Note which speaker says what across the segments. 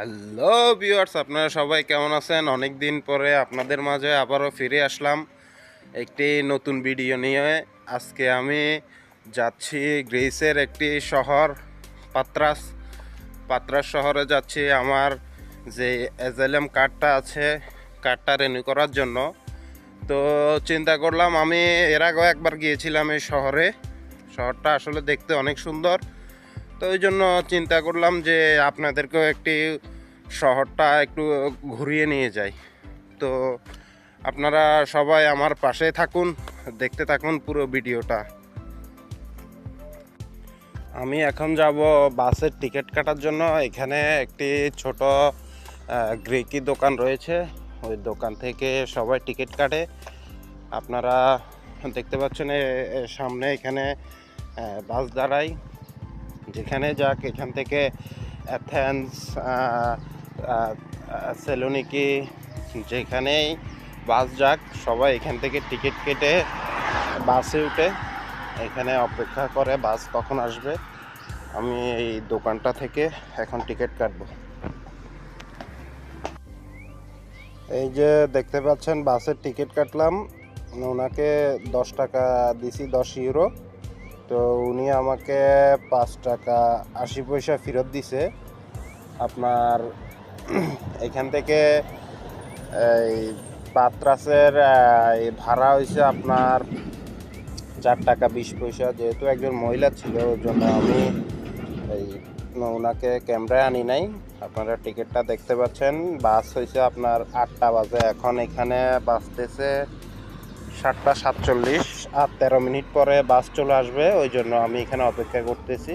Speaker 1: Hello viewers, আপনারা সবাই কেমন আছেন? অনেক দিন পরে আপনাদের মাঝে আবারও ফিরে আসলাম একটি নতুন ভিডিও নিয়ে। আজকে আমি যাচ্ছি গ্রিসের একটি শহর, পাত্রাস। পাত্রাস শহরে যাচ্ছি আমার যে এজএলএম কার্ডটা আছে কার্ডটা রেনিউ করার জন্য। তো চিন্তা করলাম আমি এর আগেও একবার গিয়েছিলাম এই শহরে। শহরটা আসলে দেখতে অনেক সুন্দর। তো ওই জন্য চিন্তা করলাম যে আপনাদেরকেও একটি শহরটা একটু ঘুরিয়ে নিয়ে যাই। তো আপনারা সবাই আমার পাশে থাকুন, দেখতে থাকুন পুরো ভিডিওটা। আমি এখন যাব বাসের টিকিট কাটার জন্য। এখানে একটি ছোট গ্রেকি দোকান রয়েছে। ওই দোকান থেকে সবাই টিকিট কাটে। আপনারা দেখতে পাচ্ছেন সামনে এখানে বাস দাঁড়ায়। যেখানে যাক, এখান থেকে অ্যাথেন্স সেলোনিকি যেখানেই বাস যাক, সবাই এখান থেকে টিকিট কেটে বাসে উঠে এখানে অপেক্ষা করে বাস কখন আসবে। আমি এই দোকানটা থেকে এখন টিকিট কাটবো। এই যে দেখতে পাচ্ছেন, বাসের টিকিট কাটলাম। ওনাকে দশ টাকা দিছি, দশ ইউরো। তো উনি আমাকে পাঁচ টাকা আশি পয়সা ফেরত দিছে। আপনার এখান থেকে এই পাত্রাসের ভাড়া হয়েছে আপনার চার টাকা বিশ পয়সা। যেহেতু একজন মহিলা ছিল ওই জন্য আমি এই ওনাকে ক্যামেরায় আনি নাই। আপনারা টিকিটটা দেখতে পাচ্ছেন। বাস হয়েছে আপনার আটটা বাজে। এখন এখানে বাসতেছে সাতটা সাতচল্লিশ, আর তেরো মিনিট পরে বাস চলে আসবে, ওই জন্য আমি এখানে অপেক্ষা করতেছি।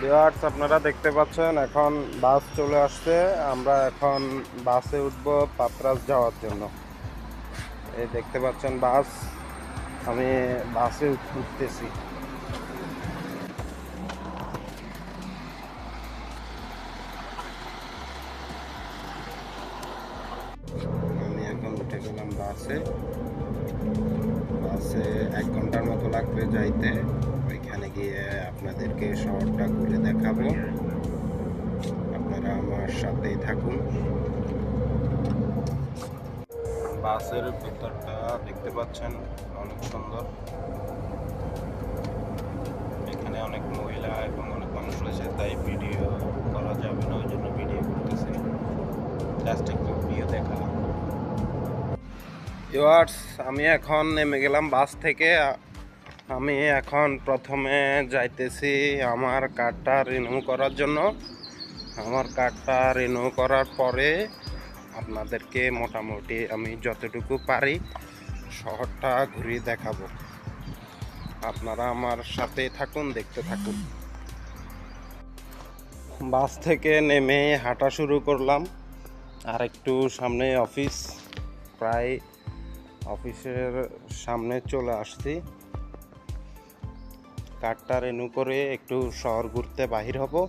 Speaker 1: ভিউয়ার্স আপনারা দেখতে পাচ্ছেন, এখন বাস চলে আসছে। আমরা এখন বাসে উঠব পাত্রাস যাওয়ার জন্য। এই দেখতে পাচ্ছেন বাস, আমি বাসে উঠতেছি। ঘণ্টার যাইতে, ওইখানে গিয়ে আপনাদেরকে শহরটা ঘুরে দেখাবো। আপনারা আমার সাথেই থাকুন। বাসের ভিতরটা দেখতে পাচ্ছেন, অনেক সুন্দর। এখানে অনেক মহিলা এবং অনেক মানুষ রয়েছে, তাই ভিডিও করা যাবে না ওই জন্য ভিডিও করতেছি। জাস্ট একটু ভিডিও দেখালাম। আমি এখন নেমে গেলাম বাস থেকে। আমি এখন প্রথমে যাইতেছি আমার কার্ডটা রিনিউ করার জন্য। আমার কার্ডটা রিনিউ করার পরে আপনাদেরকে মোটামুটি আমি যতটুকু পারি শহরটা ঘুরিয়ে দেখাবো। আপনারা আমার সাথে থাকুন, দেখতে থাকুন। বাস থেকে নেমে হাঁটা শুরু করলাম। আর একটু সামনে অফিস, প্রায় অফিসের সামনে চলে আসছি। কার্ডটা রেনু করে একটু শহর ঘুরতে বাহির হব।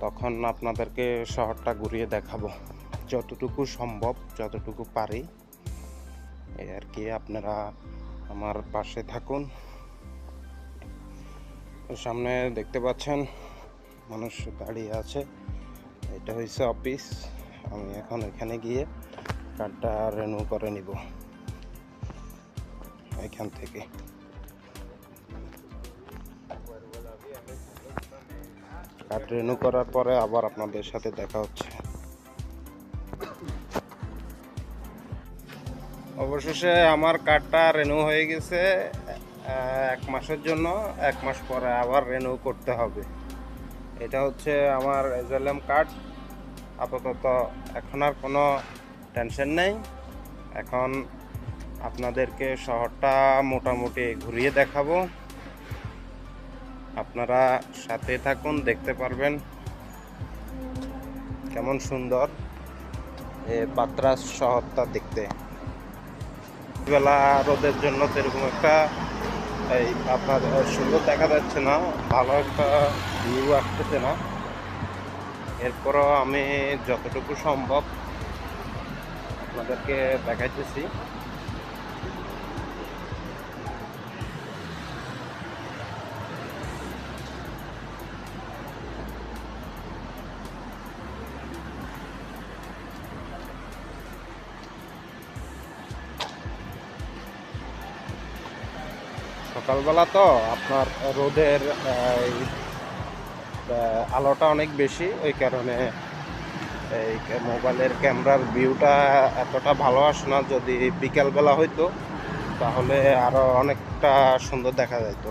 Speaker 1: তখন আপনাদেরকে শহরটা ঘুরিয়ে দেখাবো। যতটুকু সম্ভব, যতটুকু পারি। এই আর কি, আপনারা আমার পাশে থাকুন। সামনে দেখতে পাচ্ছেন, মানুষ দাঁড়িয়ে আছে। এটা হচ্ছে অফিস। আমি এখন এখানে গিয়ে কার্ডটা রেনু করে নিব। এখান থেকে। কার্ড রেনু করার পরে আবার আপনাদের সাথে দেখা হচ্ছে। অবশেষে আমার কার্ডটা রেনু হয়ে গেছে এক মাসের জন্য, এক মাস পরে আবার রেনু করতে হবে। এটা হচ্ছে আমার এজএলএম কার্ড। আপাতত এখন আর কোনো টেনশন নেই। এখন আপনাদেরকে শহরটা মোটামুটি ঘুরিয়ে দেখাবো। আপনারা সাথে থাকুন, দেখতে পারবেন কেমন সুন্দর এ পাত্রাস শহরটা দেখতে। বেলা রোদের জন্য সেরকম একটা এই আপনার সুন্দর দেখা যাচ্ছে না, ভালো একটা ভিউ আসতেছে না। এরপরও আমি যতটুকু সম্ভব আপনাদেরকে দেখাইতেছি। সকালবেলা তো আপনার রোদের আলোটা অনেক বেশি, ওই কারণে এই মোবাইলের ক্যামেরার ভিউটা এতটা ভালো আসে না, যদি বিকেলবেলা হইতো, তাহলে আরও অনেকটা সুন্দর দেখা যেত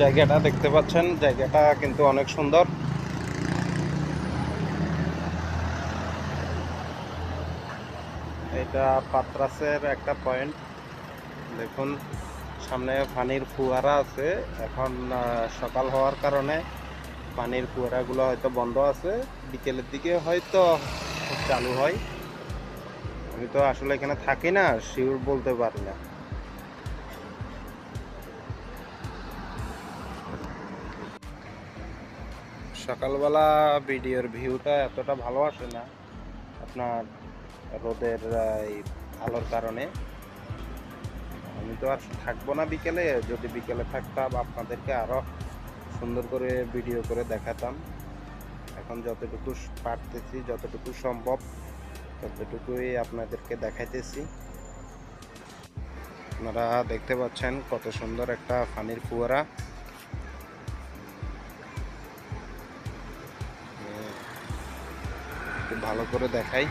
Speaker 1: জায়গাটা দেখতে পাচ্ছেন, জায়গাটা কিন্তু অনেক সুন্দর। এটা পাত্রাসের একটা পয়েন্ট। দেখুন, সামনে পানির ফুয়ারা আছে। এখন সকাল হওয়ার কারণে পানির ফুয়ারাগুলো হয়তো বন্ধ আছে। বিকেলের দিকে হয়তো চালু হয়। আমি তো আসলে এখানে থাকি না, শিওর বলতে পারি না। সকালবেলা ভিডিওর ভিউটা এতটা ভালো আসে না আপনার রোদের এই আলোর কারণে। আমি তো আর থাকব না বিকেলে, যদি বিকেলে থাকতাম আপনাদেরকে আরও সুন্দর করে ভিডিও করে দেখাতাম। এখন যতটুকু পারতেছি, যতটুকু সম্ভব, ততটুকুই আপনাদেরকে দেখাইতেছি। আপনারা দেখতে পাচ্ছেন কত সুন্দর একটা পানির ফুয়ারা ভালো করে দেখাই।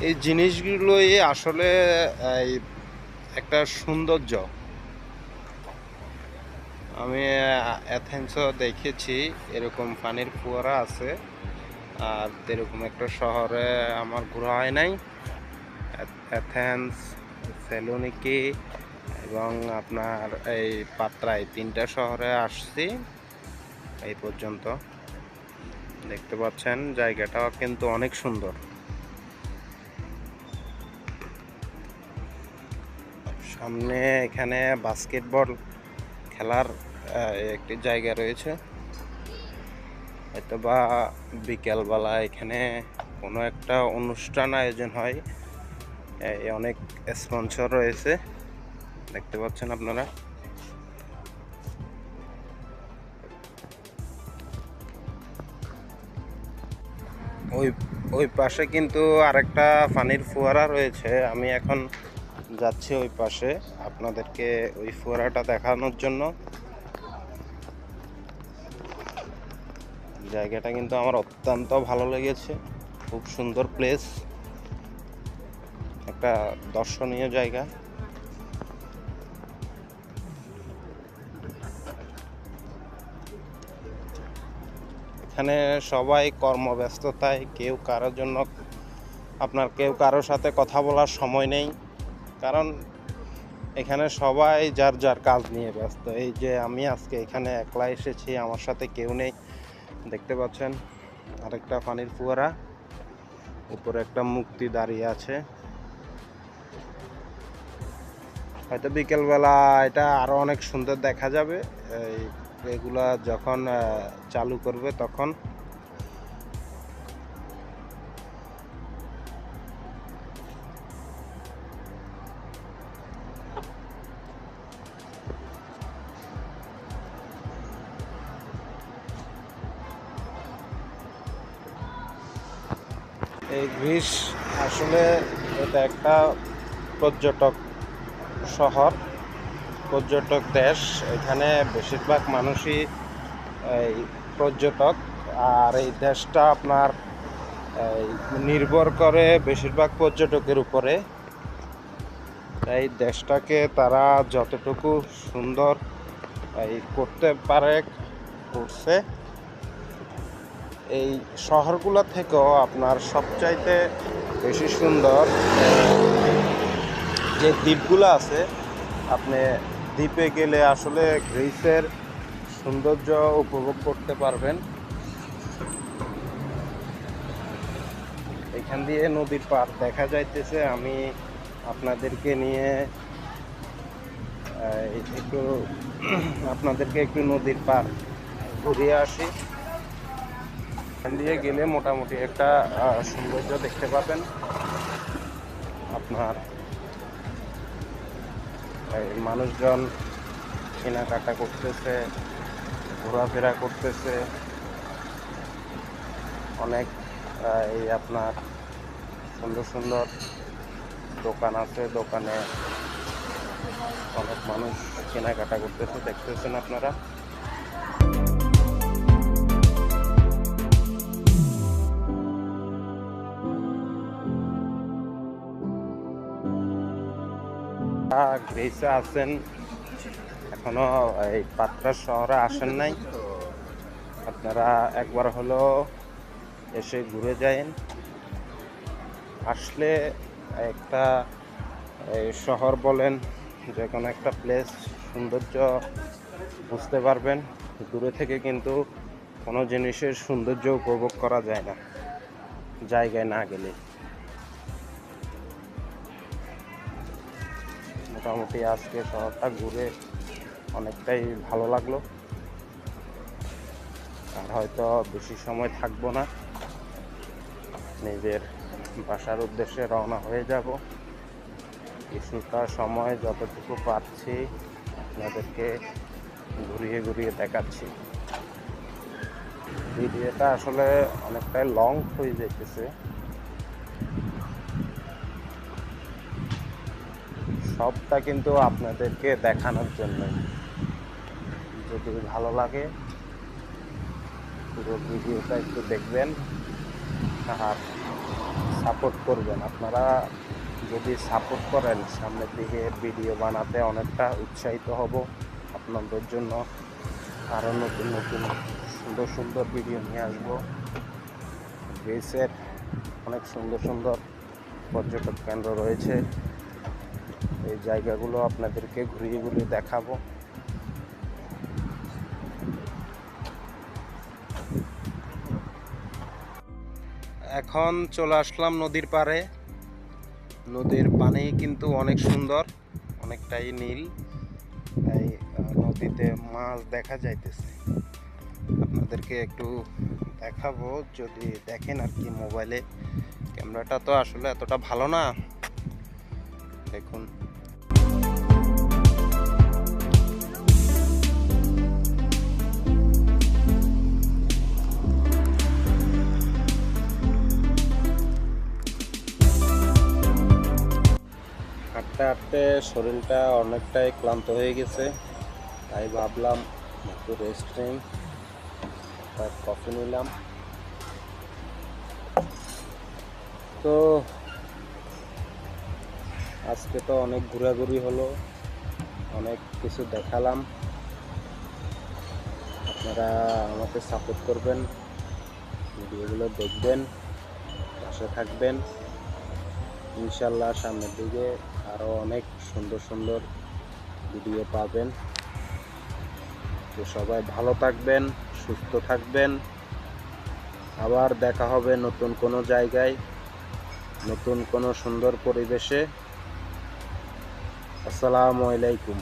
Speaker 1: এই জিনিসগুলোই আসলে একটা সৌন্দর্য। আমি অ্যাথেন্সও দেখেছি, এরকম পানির ফুয়ারা আছে, আর এরকম একটা শহরে আমার ঘোরা হয় নাই। অ্যাথ- অ্যাথেন্স সেলোনিকি এবং আপনার এই পাত্রায় তিনটা শহরে আসছি। এই পর্যন্ত। দেখতে পাচ্ছেন জায়গাটা কিন্তু অনেক সুন্দর। সামনে এখানে বাস্কেটবল খেলার একটি জায়গা রয়েছে। হয়তো বা বিকেলবেলা এখানে কোনো একটা অনুষ্ঠান আয়োজন হয়। অনেক স্পন্সর রয়েছে। দেখতে পাচ্ছেন আপনারা। ওই ওই পাশে কিন্তু আরেকটা পানির ফোয়ারা রয়েছে। আমি এখন যাচ্ছি ওই পাশে আপনাদেরকে ওই ফোয়ারাটা দেখানোর জন্য। জায়গাটা কিন্তু আমার অত্যন্ত ভালো লেগেছে। খুব সুন্দর প্লেস একটা দর্শনীয় জায়গা। এখানে সবাই কর্মব্যস্ততায়, কেউ কারোর জন্য আপনার কেউ কারোর সাথে কথা বলার সময় নেই। কারণ এখানে সবাই যার যার কাজ নিয়ে ব্যস্ত। এই যে আমি আজকে এখানে একলা এসেছি, আমার সাথে কেউ নেই। দেখতে পাচ্ছেন, আরেকটা পানির ফুয়ারা, উপরে একটা মুক্তি দাঁড়িয়ে আছে। হয়তো বিকেলবেলা এটা আরও অনেক সুন্দর দেখা যাবে। এই এগুলা যখন চালু করবে তখন এই গ্রিস আসলে এটা একটা পর্যটক শহর। পর্যটক দেশ, এখানে বেশিরভাগ মানুষই, এই পর্যটক। আর এই দেশটা আপনার, এই নির্ভর করে বেশিরভাগ পর্যটকের উপরে। তাই দেশটাকে তারা যতটুকু সুন্দর, এই করতে পারে, করছে। এই শহরগুলো থেকেও আপনার সবচাইতে বেশি সুন্দর যে দ্বীপগুলো আছে, আপনি দ্বীপে গেলে আসলে গ্রিসের সৌন্দর্য উপভোগ করতে পারবেন। এখান দিয়ে নদীর পার দেখা যাইতেছে, আমি আপনাদেরকে নিয়ে একটু আপনাদেরকে একটু নদীর পার ঘুরিয়ে আসি। এখান দিয়ে গেলে মোটামুটি একটা সৌন্দর্য দেখতে পাবেন। আপনার মানুষজন কেনাকাটা করতেছে, ঘোরাফেরা করতেছে। অনেক এই আপনার সুন্দর সুন্দর দোকান আছে, দোকানে অনেক মানুষ কেনাকাটা করতেছে, দেখতেছেন আপনারা? গ্রিসে আছেন এখনও এই পাত্রা শহরে আসেন নাই। আপনারা একবার হলো এসে ঘুরে যায়েন। আসলে একটা শহর বলেন, যে কোনো একটা প্লেস সৌন্দর্য বুঝতে পারবেন। দূরে থেকে কিন্তু কোনো জিনিসের সৌন্দর্য উপভোগ করা যায় না, জায়গায় না গেলে। মোটামুটি আজকে শহরটা ঘুরে অনেকটাই ভালো লাগল। আর হয়তো বেশি সময় থাকব না। নিজের বাসার উদ্দেশ্যে রওনা হয়ে যাব। কিছুটা সময় যতটুকু পাচ্ছি আপনাদেরকে ঘুরিয়ে ঘুরিয়ে দেখাচ্ছি। ভিডিওটা আসলে অনেকটাই লং হয়ে যেতেছে। সবটা কিন্তু আপনাদেরকে দেখানোর জন্যই যদি ভালো লাগে, পুরো ভিডিওটা একটু দেখবেন আর সাপোর্ট করবেন। আপনারা যদি সাপোর্ট করেন, সামনের দিকে ভিডিও বানাতে অনেকটা উৎসাহিত হব আপনাদের জন্য। আরও নতুন নতুন, সুন্দর সুন্দর ভিডিও নিয়ে আসব। গ্রিসের অনেক সুন্দর সুন্দর পর্যটক কেন্দ্র রয়েছে। এই জায়গাগুলো আপনাদেরকে ঘুরিয়ে ঘুরিয়ে দেখাবো। এখন চলে আসলাম নদীর পাড়ে। নদীর পানি কিন্তু অনেক সুন্দর, অনেকটাই নীল। তাই নদীতে মাছ দেখা যাইতেছে। আপনাদেরকে একটু দেখাবো, যদি দেখেন আর কি মোবাইলে। ক্যামেরাটা তো আসলে এতটা ভালো না। দেখুন। হাঁটতে হাঁটতে শরীরটা অনেকটাই ক্লান্ত হয়ে গেছে। তাই ভাবলাম একটু রেস্ট নিই। তার কফি নিলাম। তো আজকে তো অনেক ঘোরাঘুরি হলো, অনেক কিছু দেখালাম। আপনারা আমাকে সাপোর্ট করবেন, ভিডিওগুলো দেখবেন, পাশে থাকবেন। ইনশাল্লাহ সামনের দিকে আরও অনেক সুন্দর সুন্দর ভিডিও পাবেন। তো সবাই ভালো থাকবেন, সুস্থ থাকবেন। আবার দেখা হবে নতুন কোনো জায়গায়, নতুন কোনো সুন্দর পরিবেশে। আসসালামু আলাইকুম।